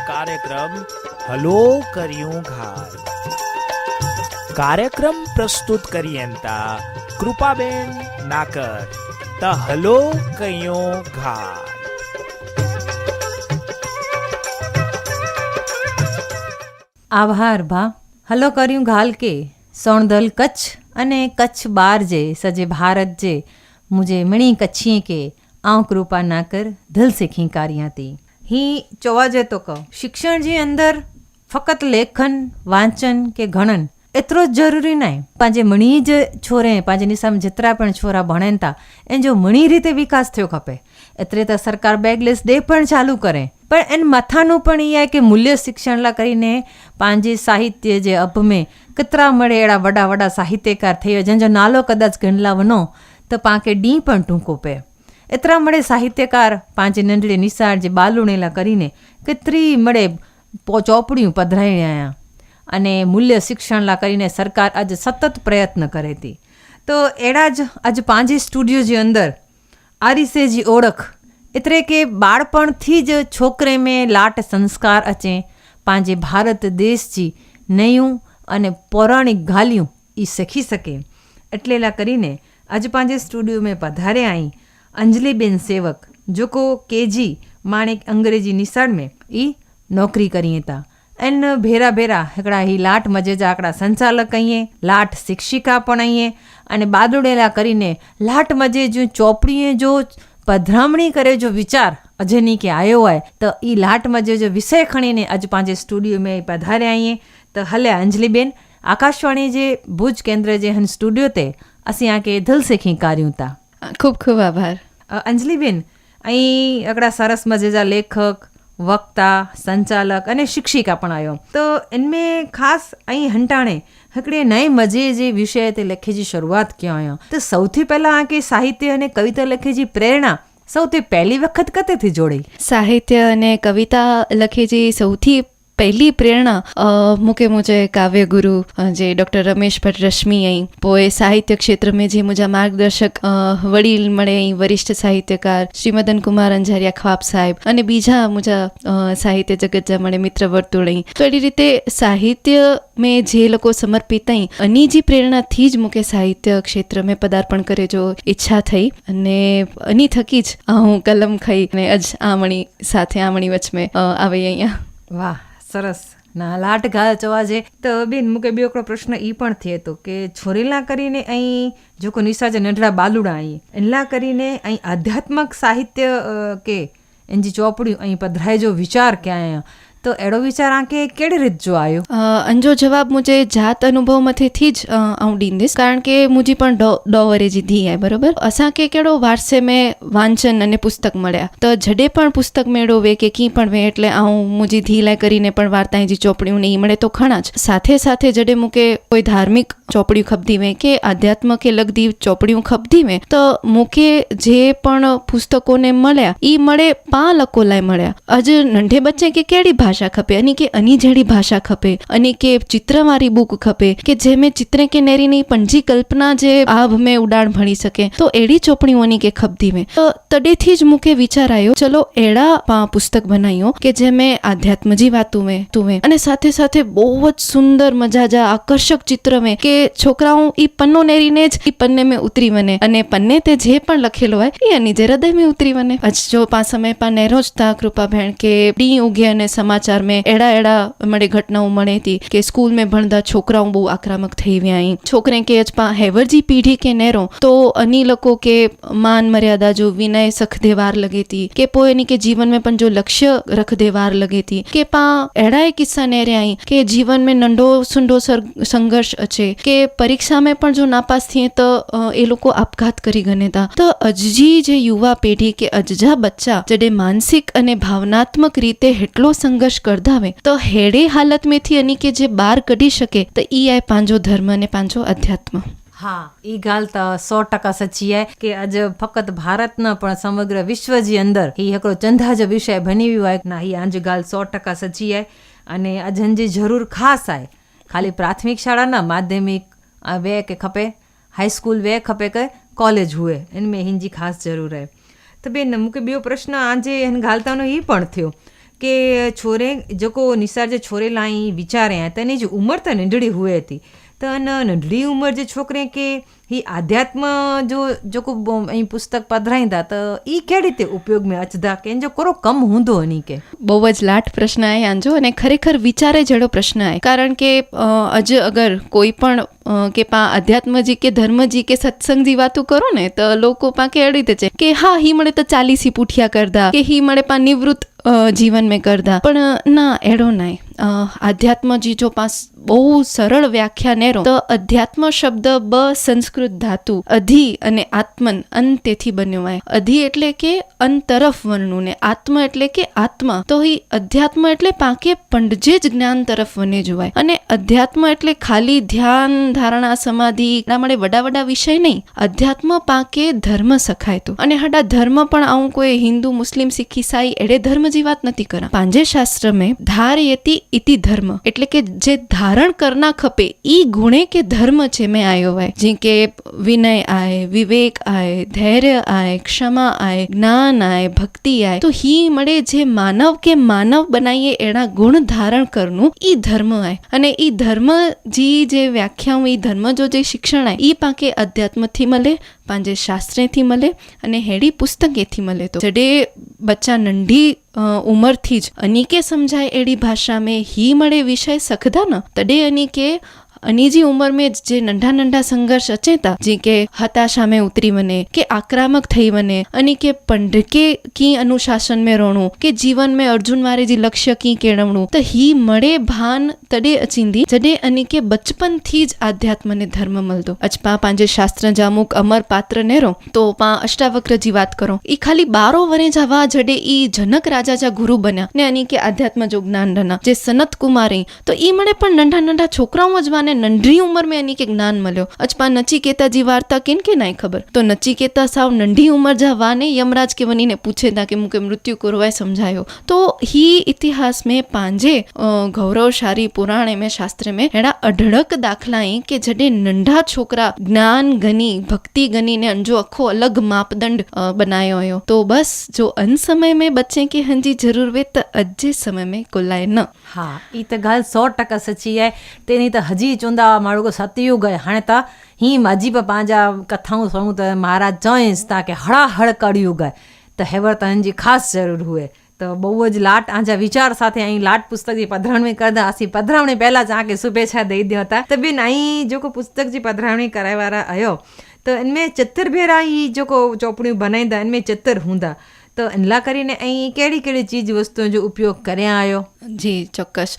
કાર્યક્રમ હલો કર્યું ઘાર કાર્યક્રમ પ્રસ્તુત કરીયંતા કૃપાબેન નાકર. ત હલો કયો ઘાર આભાર ભા. હલો કર્યું ઘાલ કે? સોણદલ કચ્છ અને કચ્છ બાર જે, સજે ભારત જે. મુજે મણી કચ્છી કે. આઉં કૃપા ના કર દિલ સે ખીંકારિયાતી હી જોવા જઈએ તો કહું. શિક્ષણજી અંદર ફક્ત લેખન, વાંચન કે ગણન એટલો જ જરૂરી નહીં. પાંજે મણી જ છોરે, પાંજે નિશામાં જેતરા પણ છોરા ભણેન તા, એન જો મણી રીતે વિકાસ થયો ખપે. એટલે તો સરકાર બેગલેસ ડે પણ ચાલુ કરે. પણ એન માથાનું પણ એ કે મૂલ્ય શિક્ષણલા કરીને પાંજે સાહિત્ય જે અભમે કતરા મળે એડા વડા વડા સાહિત્યકાર થયો. જેનો નાલો કદાચ ગણલા વનો તો પાંકે ડી પણ ટૂંકો પે. એતરા મળે સાહિત્યકાર, પાંચે નંડળે નિસાર જે બાલુણેલા કરીને કે ત્રી મળે ચોપડીયું પધરાઈ અને મૂલ્ય શિક્ષણલા કરીને સરકાર આજ સતત પ્રયત્ન કરે હતી. તો એડા જ આજ પાંજે સ્ટુડિયો જે અંદર આરિસે જી ઓળખ એટલે કે બાળપણથી જ છોકરે મેં લાટ સંસ્કાર અચે, પાંજે ભારત દેશજી નયું અને પૌરાણિક ઘાલ્યું એ શીખી શકે. એટલેલા કરીને આજ પાંજે સ્ટુડિયો મેં પધારે અહીં અંજલિબેન સેવક, જોકો કેજી માણેક અંગ્રેજી નિશાળ में એ નોકરી કરીએ હતા એન ભેરા ભેરા હિકડા હી લાટ મજેજા આકડા સંચાલક કહીએ લાટ શિક્ષિકા પણ અહીએ, અને બાદુડેલા કરીને લાટ મજે જો ચોપડીએ જો પધરામણી કરે જો વિચાર અજની કે આયો હોય, તો એ લાટ મજે જો વિષય ખણીને અજ પાંજે સ્ટુડિયો મેં પધાર્યા આઈએ તો હલે અંજલિબેન, આકાશવાણી જે ભુજ કેન્દ્ર જે હન સ્ટુડિયો તે, અસી આકે દિલ સેખી કાર્યું તા. ખૂબ ખૂબ આભાર. અંજલિબેન અહીં આપણા સરસ મજેજા લેખક વક્તા સંચાલક અને શિક્ષિકા પણ આવ્યો. તો એમને ખાસ અહીં હંટાણે હકડે નય મજે જે વિષય તે લખેજી શરૂઆત ક્યાં આવ્યો તો સૌથી પહેલાં કે સાહિત્ય અને કવિતા લખેજી પ્રેરણા સૌથી પહેલી વખત કતેથી જોડી સાહિત્ય અને કવિતા લખેજી સૌથી પહેલી પ્રેરણા મૂકે મુજે કાવ્યગુરુ જે ડૉક્ટર રમેશ ભટ્ટ રશ્મિ અહીં પોએ સાહિત્ય ક્ષેત્ર મેં જે મુજા માર્ગદર્શક વડીલ મળે અહીં વરિષ્ઠ સાહિત્યકાર શ્રી મદન કુમાર અંજારિયા ખ્વાબ સાહેબ અને બીજા મુજા સાહિત્ય જગત જા મળે મિત્ર વર્તુળ અહીં. તો એવી રીતે સાહિત્ય મેં જે લોકો સમર્પિત અહીં અની જે પ્રેરણાથી જ મૂકે સાહિત્ય ક્ષેત્ર મેં પદાર્પણ કરે જો ઈચ્છા થઈ અને અની થકી જ હું કલમ ખાઈ અને અજ આમણી સાથે આમણી વચમે આવી અહીંયા. વાહ સરસ. ના, લાટ ઘા ચવા છે તો બેન, મૂકે બે એકડો પ્રશ્ન એ પણ થયો હતો કે છોરેલા કરીને અહીં જો કોઈ નિશાજે નઢડા બાલુડા અહીં એલા કરીને અહીં આધ્યાત્મક સાહિત્ય કે એની ચોપડ્યું અહીં પધરાય જો વિચાર ક્યાંય તો એડો વિચાર આંકે કેડી રીત જો આયો અંજો જવાબ મુજે જાત અનુભવ અનુભવમાંથી જ આવડીન દીસ. કારણ કે મુજી પણ ડોવરે જી ધી આય, બરોબર? અસા કે કેડો વારસે મેં વાંચન અને પુસ્તક મળ્યા. તો જડે પણ પુસ્તક મેળો વે કે કી પણ વે એટલે આવું મુજી ધી લાય કરીને પણ વાર્તા જી ચોપડીઓ નહીં મળે તો ખણા જ. સાથે સાથે જડે મુકે કોઈ ધાર્મિક ચોપડીઓ ખપદી મેં કે આધ્યાત્મ કે લગદી ચોપડીઓ ખપદી મેં તો મુકે જે પણ પુસ્તકોને મળ્યા, ઈ મળે પા લકોલાય મળ્યા. અજ નંઢે બચ્ચે કે કેડી ભાષા ભાષા ખપે અને કે અની જેડી ભાષા ખપે અને કે ચિત્રવારી બુક ખપે કે જે મેં ચિત્ર કે નેરી નહીં કલ્પના જે આભ મેં ઉડાણ ભણી શકે. તો એડી ચોપડીઓની કે ખપદી મેં. તો તડેથી જ મુકે વિચાર આવ્યો ચલો, એડા પુસ્તક બનાવ્યો કે જે મેં આધ્યાત્મજી વાતું મેં તુવે અને સાથે સાથે બહુ જ સુંદર, મજાજા, આકર્ષક ચિત્ર મેં કે છોકરાઓ ઈ પન્નો નેરીને જ ઈ પન્ને મેં ઉતરી મને. અને પન્ને તે જે પણ લખેલો હોય એ એની જે હૃદય મેં ઉતરી મને. જો પા સમય પા નેરો જ કૃપા ભેણ કે ડી ઉગે અને સમાજ समाचार में अहिड़ा अहिड़ा मिड़े घटनाऊं मणे थी की स्कूल में भणंदा छोकिराऊं बि आक्रामक थी विया आहिनि छोकिरे खे अॼु पाण हैवर जी पीढ़ी खे नहिरो तो अनी लको के मान मर्यादा जो विनय सख देवार लॻे थी के पोइ इन खे जीवन में पंहिंजो लक्ष्य रख देवार लॻे थी के पाण अहिड़ा ई किस्सा नहिरिया आहिनि की जीवन में नंढो सुंढो संघर्ष अचे के परीक्षा में पण जो नापास थिए त એ લોકો આપઘાત કરી ગણે था त અજજી જે યુવા પેઢી કે અજજા બચ્ચા જॾहिं માનસિક અને ભાવનાત્મક રીતે હેટલો સંઘર્ષ संघर्ष करदा में तो हेड़े हालत में थी अनी के जे बार कढी सके तो ई आहे पंहिंजो धर्म ने पंहिंजो अध्यात्म હા એ ॻाल्हि त सौ टका सची आहे की अॼु फ़क़ति भारत न पण समग्र विश्व जे अंदरि हीउ हिकिड़ो चंदा जो विषय बनी वियो आहे न हीअ अॼु ॻाल्हि सौ टका सची आहे अने अॼनि जी ज़रूरु ख़ासि आहे ख़ाली प्राथमिक शाला न माध्यमिक वे खे खपे हाई स्कूल वे खपे की कॉलेज हुए हिन में हिन जी ख़ासि ज़रूरु आहे त बेन मूंखे ॿियो प्रश्न आज हिन ॻाल्हि तां ई पण थियो કે છોરે जेको નિસાર જે છોરે લાઈ વિચારે, તને જ ઉંમર તો નંઢળી હુએ હતી. તન નંઢળી ઉંમર જે છોકરે કે ही आध्यात्म जो जेको ऐं पुस्तक पधराईंदा त ई कहिड़ी ते उपयोग में अचंदा कंहिंजो कहिड़ो कमु हूंदो हिन खे બહુ જ લાઠ પ્રશ્ન आहे આંજો અને ખરેખર વિચારે જहिड़ो પ્રશ્ન आहे કારણ કે અજ અગર કોઈ પણ કે પા અધ્યાત્મ કે ધર્મ જી કે સત્સંગ જી વાતો કરો ને, તો લોકો પા કે અડી છે કે હા, હી મળે તો ચાલીસી પુઠિયા કરતા કે હી મળે પા નિવૃત્ત જીવન મેં કરતા પણ, ના, એડો નાય. આધ્યાત્મ જી જો પાસ બહુ સરળ વ્યાખ્યા નેરો, તો અધ્યાત્મ શબ્દ બ સંસ્કૃત ધાતુ, અધિ અને આત્મન અન તેથી બન્યો અધિ એટલે કે અન તરફ વનનું ને આત્મ એટલે કે આત્મા. તો એ અધ્યાત્મ એટલે પાંકે પંડજે જ જ્ઞાન તરફ વને જોવાય અને અધ્યાત્મ એટલે ખાલી ધ્યાન, ધારણા, સમાધિ ના મળે વડા વડા વિષય નહીં. અધ્યાત્મ પાંકે ધર્મ સખાય તો અને હાડા ધર્મ પણ આવું કોઈ હિન્દુ, મુસ્લિમ, શીખ ઈસાઈ એડે ધર્મ જી વાત નથી કરા. પાંજે શાસ્ત્ર મેં ધારયતી ઇતિ ધર્મ. એટલે કે જે ધારણ કરના ખપે ઈ ગુણે કે ધર્મ છે મેં આયો હોય. જે કે વિનય આય વિવેક આય ધૈર્ય આય ક્ષમા આય જ્ઞાન આય ભક્તિ આય તો હી મળે જે માનવ કે માનવ બનાવીએ એના ગુણ ધારણ કરનું એ ધર્મ આય અને એ ધર્મ જી જે વ્યાખ્યાઓ એ ધર્મ જો જે શિક્ષણ આય એ પાકે અધ્યાત્મથી મળે પાંજે શાસ્ત્રેથી મળે અને હેડી પુસ્તકેથી મળે તો જડે બચ્ચા નંઢી ઉંમરથી જ અનિકે સમજાય એડી ભાષા મેં હી મળે વિષય સખદા ન તડે અનીકે અને જી ઉંમર મેં જે નંઢા નંઢા સંઘર્ષ અચેતા જે કે હતાશા મેં ઉતરી મને, કે આક્રામક થઈ મને, અને કે પંડકે કી અનુશાસન મેં રોણું, કે જીવન મેં અર્જુન મારે જે લક્ષ્ય કી કેળવણું, તો હી મળે ભાન તડે અચિંદી જડે અને કે બચપનથી જ આધ્યાત્મ ને ધર્મ મળતો. અજપા પાંજે શાસ્ત્ર જામુક અમર પાત્ર નેરો, તો પા અષ્ટાવક્ર જી વાત કરો. એ ખાલી બારો વરે જવા જડે ઈ જનક રાજા જા ગુરુ બન્યા, ને અને કે આધ્યાત્મ જો જ્ઞાન રના. જે સનત કુમારી, તો ઈ મળે પણ નંઢા નંઢા છોકરાઓ જ માને વાને નંઢી ઉંમર મેં એની કે જ્ઞાન મળ્યો અચપા નચિકેતા જી વાર્તા કેન કે નાય ખબર તો નચિકેતા સાવ નંઢી ઉંમર જા વાને યમરાજ કે વનીને પૂછે તા કે મુકે મૃત્યુ કરવાય સમજાયો તો હી ઇતિહાસ में પાંજે અ, ગૌરવશાળી પુરાણે में શાસ્ત્ર में એડા અઢળક દાખલાઈ કે જડે નંઢા છોકરા જ્ઞાન ગની ભક્તિ ગની ને અંજો આખો અલગ માપદંડ અ, બનાયો હયો તો બસ જો અન સમય में बच्चे की हंजी जरूर वे त अजे समय में कोलाए न हा ई त ॻाल्हि सौ टका सची आहे तेनी त हजी चवंदा हुआ माण्हू सतयुग आहे हाणे त हीअं माजी बि पंहिंजा कथाऊं सुणूं त महाराज चवईंसि था की हड़ाहड़ कड़युग आहे त हेवर त हिनजी ख़ासि ज़रूरु हुए તો બહુ જ લાટ આજા વિચાર સાથે અહીં લાટ પુસ્તકજી પધરાવણી કરતા અસી પધરાવણી પહેલા જ आके शुभेच्छा ॾेई दियो था त ॿिन અહીં जेको पुस्तक जी पधरावणी कराए वारा आयो त इनमें चित्र भेरा ई जेको चौपड़ियूं बनाईंदा इनमें चित्र हूंदा त इन लाइ કરીને અહીં કહેડી કહેડી ચીજ વસ્તુઓ जो ઉપયોગ કર્યા આયો જી, ચોક્કસ.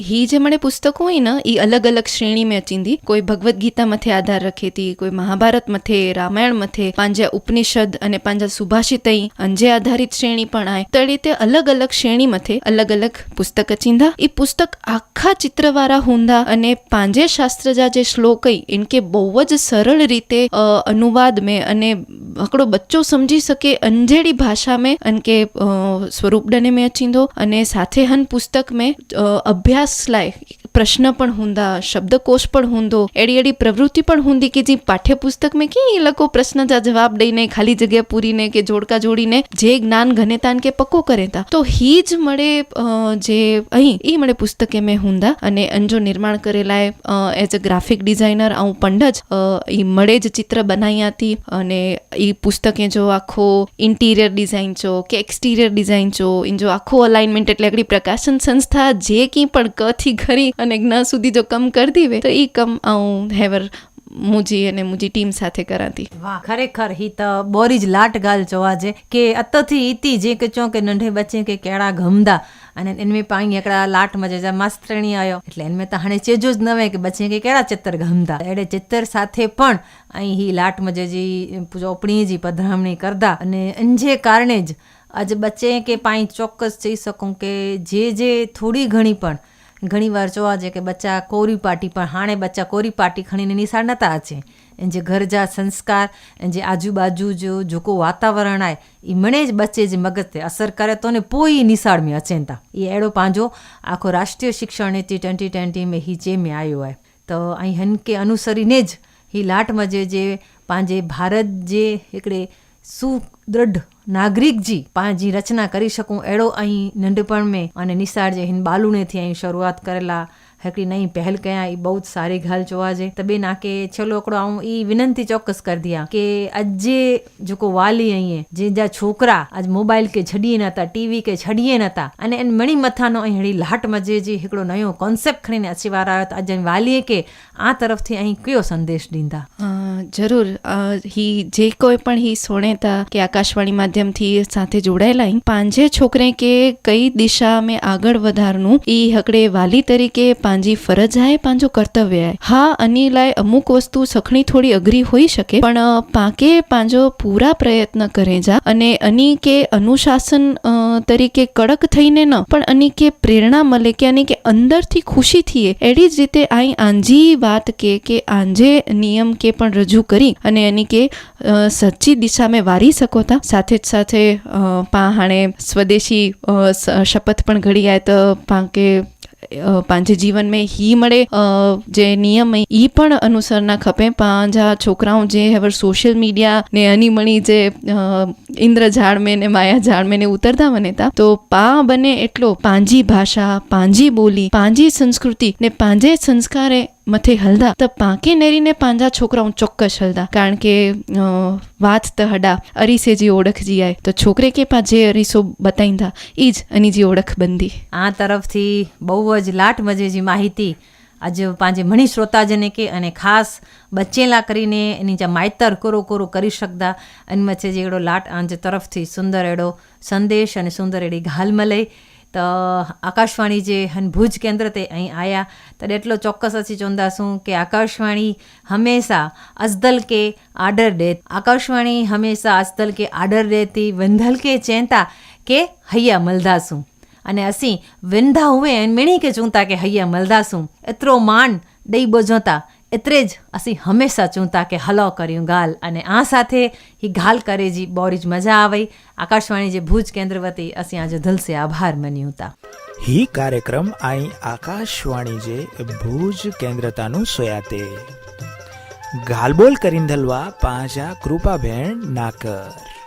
હી જે મને પુસ્તકો હોય ને એ અલગ અલગ શ્રેણી મેં ચીંધી કોઈ ભગવદ્ ગીતા મથે આધાર રખી હતી કોઈ મહાભારત મથે, રામાયણ મથે પાંજા ઉપનિષદ અને પાંજા સુભાષિતઈ અંજે આધારિત શ્રેણી પણ આય. તો રીતે અલગ અલગ શ્રેણી મથે અલગ અલગ પુસ્તક ચીંધા એ પુસ્તક આખા ચિત્રવાળા હુંધા અને પાંજે શાસ્ત્રજા જે શ્લોક ઇનકે બહુ જ સરળ રીતે અનુવાદ મેં અને આકડો બચ્ચો સમજી શકે અંજેડી ભાષા મેં અનકે સ્વરૂપડને મેં ચીંધો અને સાથે હન પુસ્તક મેં अभ्यास લાય પ્રશ્ન પણ હુંદા, શબ્દકોશ પણ હુંદો એડી એડી પ્રવૃત્તિ પણ હુંદી કે જે પાઠ્યપુસ્તક મેં કે એ લોકો પ્રશ્ન જા જવાબ દઈને, ખાલી જગ્યા પૂરીને કે જોડકા જોડીને જે જ્ઞાન ઘનેતાન કે પક્કો કરેતા. તો હી જ મળે જે અહીં એ મળે પુસ્તકે મેં હુંદા. અને અંજો નિર્માણ કરેલા એઝ અ ગ્રાફિક ડિઝાઇનર આવું પંડ જ એ મળે જ ચિત્ર બનાવી હતી અને એ પુસ્તકે જો આખો ઇન્ટિરિયર ડિઝાઇન છો કે એક્સટિરિયર ડિઝાઇન છો ઇન જો આખો અલાઇનમેન્ટ એટલે આગળ પ્રકાશન સંસ્થા જે કંઈ પણ કથી ઘરી અને જ્ઞ સુધી જો કમ કરી દીવે, તો એ કમ હું હેવર મુજી અને મુજી ટીમ સાથે કરાતી. વાહ, ખરેખર હી તો બોરી જ લાટ ગાલ જોવા જે કે અતથી ઇતી જે કે ચો કે નંઢે બચ્ચે કે કેળા ગમદા અને એનમે પાઈ એકડા લાટ મજે જા માસ્તરણી આયો. એટલે એનમે તો હાણે ચેજો જ નવે કે બચ્ચે કે કેળા ચિત્ર ગમદા એડે ચિત્ર સાથે પણ અહીં હી લાટ મજે જી ઓપણી જી પધરામણી કરદા. અને અંજે કારણે જ આજ બચ્ચે કે પાઈ ચોક્કસ જઈ શકું કે જે જે થોડી ઘણી પણ ઘણીવાર જોવા છે કે બચ્ચા કોરી પાટી, પણ હાણે બચ્ચા કોરી પાટી ખણીને નિશાળ નતા છે જે ઘરજા સંસ્કાર જે આજુબાજુ જો જોકો વાતાવરણ આય એ મણે જ બચ્ચે જે મગજ તે અસર કરે તો ને પોઈ નિશાળ में अचनि था इहे अहिड़ो पंहिंजो आखो राष्ट्रीय शिक्षा नीति ट्वेंटी ट्वेंटी में ही जे में आयो आहे त ऐं हिन खे अनुसरीने જ ही लाट मज़े जे पंहिंजे भारत जे हिकिड़े સુદ્રઢ નાગરિકજી પાંચજી રચના કરી શકું એડો અહીં નંઢપણ મેં અને નિસાર જે હિન બાલુનેથી અહીં શરૂઆત કરેલા હકડી નહીં પહેલ કયા એ બહુ જ સારી ઘાલ જોવા જે તો બેન આ કે છેલ્લો આંકડો હું એ વિનંતી ચોક્કસ કરી દિયા કે આજે જોકો વાલી અહીંયા જે જ્યાં છોકરા આજ મોબાઈલ કે છડીએ નતા, ટીવી કે છડીએ નતા અને એને મણી મથાનો અહીં હળી લાટમાં જે જે હિકડો નયો કોન્સેપ્ટ ખરીને અચીવાર આવ્યો તો આજે વાલીએ કે આ તરફથી અહીં કયો સંદેશ દીધા? જરૂર. હી, જે કોઈ પણ હી સોણેતા કે આકાશવાણી માધ્યમથી સાથે જોડાયેલા પાંજે છોકરે કે કઈ દિશા મેં આગળ વધારનું એ હકડે વાલી તરીકે પાંજી ફરજ હાય પાંજો કર્તવ્ય આય. હા અનિલાય અમુક વસ્તુ સખણી થોડી અઘરી હોઈ શકે, પણ પાકે પાંજો પૂરા પ્રયત્ન કરે જા. અને અની કે અનુશાસન તરીકે કડક થઈને ન, પણ અનેકે પ્રેરણા મળે કે અનેકે અંદરથી ખુશી થઈએ. એડી જ રીતે અહીં આંજી વાત કે કે આંજે નિયમ કે પણ રજૂ કરી અને અનેકે સચ્ચી દિશામાં વારી શકો શકોતા સાથે જ સાથે પા હાણે સ્વદેશી શપથ પણ ઘડી આય તો પા કે પાંहिंजे जीवन में ही मिड़े जे नियम आहिनि ई पण अनुसर न खपे पंहिंजा छोकिराऊं जे हवर सोशल मीडिया ने अनी मणी जे इंद्र झाड़ में ने माया झाड़ में ने उतरंदा वञे था तो पा बने एटलो पंहिंजी भाषा पंहिंजी ॿोली पंहिंजी संस्कृति ने पंहिंजे संस्कारे મથે હલદા. ત પાંકે નેરીને પાંજા છોકરા હું ચોક્કસ હલદા. કારણ કે વાત ત હડા. અરીસે જે ઓળખ જી આય. તો છોકરે કે પા જે અરીસો બતાઈંદા ઈ જ એની જે ઓળખ બંધી. આ તરફથી બહુ જ લાટ મજેજી માહિતી. આજે પાંજે ઘણી શ્રોતાજને કે અને ખાસ બચેલા કરીને એની જે માયતર કોરો કોરો કરી શકતા અને મચે જેડો લાટ આંજ તરફથી સુંદર એડો સંદેશ અને સુંદર એડી ઘાલમાં લઈ તો આકાશવાણી જે ભુજ કેન્દ્ર તે અહીં આવ્યા ત્યારે એટલો ચોક્કસ હસી ચોંદાશું કે આકાશવાણી હંમેશા અજદલ કે આડર દે આકાશવાણી હંમેશા અજદલ કે આડર દેતી વંધલ કે ચેંતા કે હૈયા મલદાસું અને અસી વિંધા હુએ એન મેણી કે ચૂંતા કે હૈયા મલદાસું એત્રો માન દઈ બોજોતા એત્રેજ અસી હંમેશા ચૂંતા કે હલો કર્યું ગાલ અને આ સાથે હી ગાલ કરે જી બોરીજ મજા આવી આકાશવાણી જે ભુજ કેન્દ્ર વતી અસી આજે દિલ સે આભાર મન્યું તા હી કાર્યક્રમ આઈ આકાશવાણી જે ભુજ કેન્દ્રતાનું સોયાતે ગાલબોલ કરીન ધલવા પાંજા કૃપાબેન નાકર